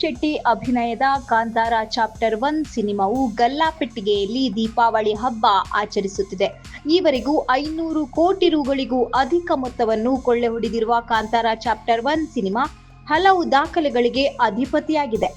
ಶೆಟ್ಟಿ ಅಭಿನಯದ Kantara chapter one ಸಿನಿಮಾವು ಗಲ್ಲಾಪೆಟ್ಟಿಗೆಯಲ್ಲಿ ದೀಪಾವಳಿ ಹಬ್ಬ ಆಚರಿಸುತ್ತಿದೆ. ಈವರೆಗೂ ಐನೂರು ಕೋಟಿ ರುಗಳಿಗೂ ಅಧಿಕ ಮೊತ್ತವನ್ನು ಕೊಳ್ಳೆ ಹೊಡೆದಿರುವ ಕಾಂತಾರ ಚಾಪ್ಟರ್ ಒನ್ ಸಿನಿಮಾ ಹಲವು ದಾಖಲೆಗಳಿಗೆ ಅಧಿಪತಿಯಾಗಿದೆ.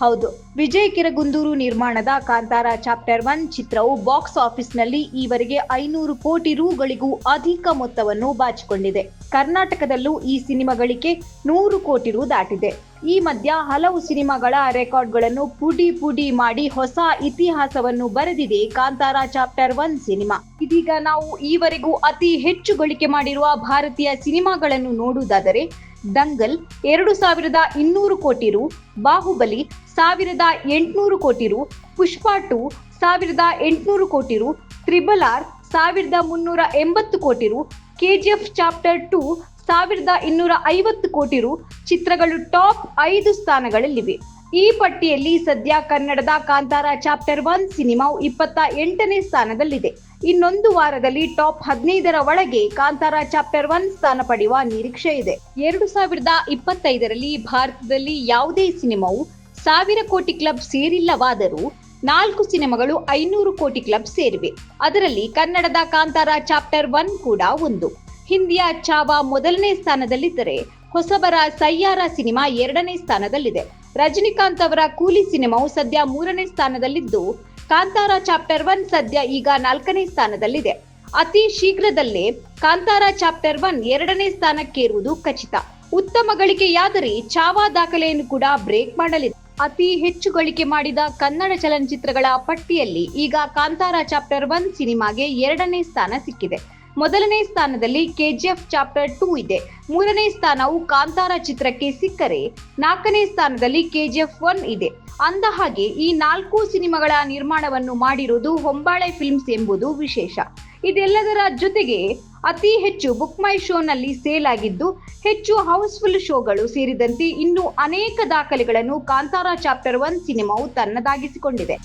ಹೌದು ವಿಜಯ್ ಕಿರಗುಂದೂರು ನಿರ್ಮಾಣದ ಕಾಂತಾರ ಚಾಪ್ಟರ್ ಒನ್ ಚಿತ್ರವು ಬಾಕ್ಸ್ ಆಫೀಸ್ನಲ್ಲಿ ಈವರೆಗೆ ಐನೂರು ಕೋಟಿ ರುಗಳಿಗೂ ಅಧಿಕ ಮೊತ್ತವನ್ನು ಬಾಚಿಕೊಂಡಿದೆ. ಕರ್ನಾಟಕದಲ್ಲೂ ಈ ಸಿನಿಮಾಗಳಿಗೆ ನೂರು ಕೋಟಿ ರು ದಾಟಿದೆ. ಈ ಮಧ್ಯ ಹಲವು ಸಿನಿಮಾಗಳ ರೆಕಾರ್ಡ್ಗಳನ್ನು ಪುಡಿ ಪುಡಿ ಮಾಡಿ ಹೊಸ ಇತಿಹಾಸವನ್ನು ಬರೆದಿದೆ ಕಾಂತಾರ ಚಾಪ್ಟರ್ ಒನ್ ಸಿನಿಮಾ. ಇದೀಗ ನಾವು ಈವರೆಗೂ ಅತಿ ಹೆಚ್ಚು ಗಳಿಕೆ ಮಾಡಿರುವ ಭಾರತೀಯ ಸಿನಿಮಾಗಳನ್ನು ನೋಡುವುದಾದರೆ ದಂಗಲ್ ಎರಡು ಸಾವಿರದ ಇನ್ನೂರು ಕೋಟಿ ರು, ಬಾಹುಬಲಿ ಸಾವಿರದ ಎಂಟುನೂರು ಕೋಟಿ ರು, ಪುಷ್ಪ ಟು ಸಾವಿರದ ಎಂಟುನೂರು ಕೋಟಿ ರು ತ್ರಿಬಲ್ ಆರ್ ಸಾವಿರದ ಮುನ್ನೂರ ಎಂಬತ್ತು ಕೋಟಿ ರು ಕೆಜಿಎಫ್ ಚಾಪ್ಟರ್ ಟು ಸಾವಿರದ ಇನ್ನೂರ ಐವತ್ತು ಕೋಟಿ ರು ಚಿತ್ರಗಳು ಟಾಪ್ ಐದು ಸ್ಥಾನಗಳಲ್ಲಿವೆ. ಈ ಪಟ್ಟಿಯಲ್ಲಿ ಸದ್ಯ ಕನ್ನಡದ ಕಾಂತಾರ ಚಾಪ್ಟರ್ ಒನ್ ಸಿನಿಮಾವು ಇಪ್ಪತ್ತ ಎಂಟನೇ ಸ್ಥಾನದಲ್ಲಿದೆ. ಇನ್ನೊಂದು ವಾರದಲ್ಲಿ ಟಾಪ್ ಹದಿನೈದರ ಒಳಗೆ ಕಾಂತಾರ ಚಾಪ್ಟರ್ ಒನ್ ಸ್ಥಾನ ಪಡೆಯುವ ನಿರೀಕ್ಷೆ ಇದೆ. ಎರಡು ಸಾವಿರದ ಇಪ್ಪತ್ತೈದರಲ್ಲಿ ಭಾರತದಲ್ಲಿ ಯಾವುದೇ ಸಿನಿಮಾವು ಸಾವಿರ ಕೋಟಿ ಕ್ಲಬ್ ಸೇರಿಲ್ಲವಾದರೂ ನಾಲ್ಕು ಸಿನಿಮಾಗಳು ಐನೂರು ಕೋಟಿ ಕ್ಲಬ್ ಸೇರಿವೆ. ಅದರಲ್ಲಿ ಕನ್ನಡದ ಕಾಂತಾರ ಚಾಪ್ಟರ್ ಒನ್ ಕೂಡ ಒಂದು. ಹಿಂದಿಯ ಚಾವಾ ಮೊದಲನೇ ಸ್ಥಾನದಲ್ಲಿದ್ದರೆ ಹೊಸಬರ ಸಯ್ಯಾರ ಸಿನಿಮಾ ಎರಡನೇ ಸ್ಥಾನದಲ್ಲಿದೆ. ರಜನಿಕಾಂತ್ ಅವರ ಕೂಲಿ ಸಿನಿಮಾವು ಸದ್ಯ ಮೂರನೇ ಸ್ಥಾನದಲ್ಲಿದ್ದು, ಕಾಂತಾರ ಚಾಪ್ಟರ್ ಒನ್ ಸದ್ಯ ಈಗ ನಾಲ್ಕನೇ ಸ್ಥಾನದಲ್ಲಿದೆ. ಅತಿ ಶೀಘ್ರದಲ್ಲೇ ಕಾಂತಾರ ಚಾಪ್ಟರ್ ಒನ್ ಎರಡನೇ ಸ್ಥಾನಕ್ಕೇರುವುದು ಖಚಿತ. ಉತ್ತಮ ಗಳಿಕೆಯಾದರೆ ಚಾವಾ ದಾಖಲೆಯನ್ನು ಕೂಡ ಬ್ರೇಕ್ ಮಾಡಲಿದೆ. ಅತಿ ಹೆಚ್ಚು ಗಳಿಕೆ ಮಾಡಿದ ಕನ್ನಡ ಚಲನಚಿತ್ರಗಳ ಪಟ್ಟಿಯಲ್ಲಿ ಈಗ ಕಾಂತಾರ ಚಾಪ್ಟರ್ ಒನ್ ಸಿನಿಮಾಗೆ ಎರಡನೇ ಸ್ಥಾನ ಸಿಕ್ಕಿದೆ. ಮೊದಲನೇ ಸ್ಥಾನದಲ್ಲಿ ಕೆಜಿಎಫ್ ಚಾಪ್ಟರ್ ಟೂ ಇದೆ. ಮೂರನೇ ಸ್ಥಾನವು ಕಾಂತಾರ ಚಿತ್ರಕ್ಕೆ ಸಿಕ್ಕರೆ ನಾಲ್ಕನೇ ಸ್ಥಾನದಲ್ಲಿ ಕೆಜಿಎಫ್ ಒನ್ ಇದೆ. ಅಂದ ಹಾಗೆ ಈ ನಾಲ್ಕು ಸಿನಿಮಾಗಳ ನಿರ್ಮಾಣವನ್ನು ಮಾಡಿರುವುದು ಹೊಂಬಾಳೆ ಫಿಲ್ಮ್ಸ್ ಎಂಬುದು ವಿಶೇಷ. ಇದೆಲ್ಲದರ ಜೊತೆಗೆ ಅತಿ ಹೆಚ್ಚು ಬುಕ್ ಮೈ ಶೋನಲ್ಲಿ ಸೇಲ್ ಆಗಿದ್ದು, ಹೆಚ್ಚು ಹೌಸ್ಫುಲ್ ಶೋಗಳು ಸೇರಿದಂತೆ ಇನ್ನೂ ಅನೇಕ ದಾಖಲೆಗಳನ್ನು ಕಾಂತಾರ ಚಾಪ್ಟರ್ ಒನ್ ಸಿನಿಮಾವು ತನ್ನದಾಗಿಸಿಕೊಂಡಿದೆ.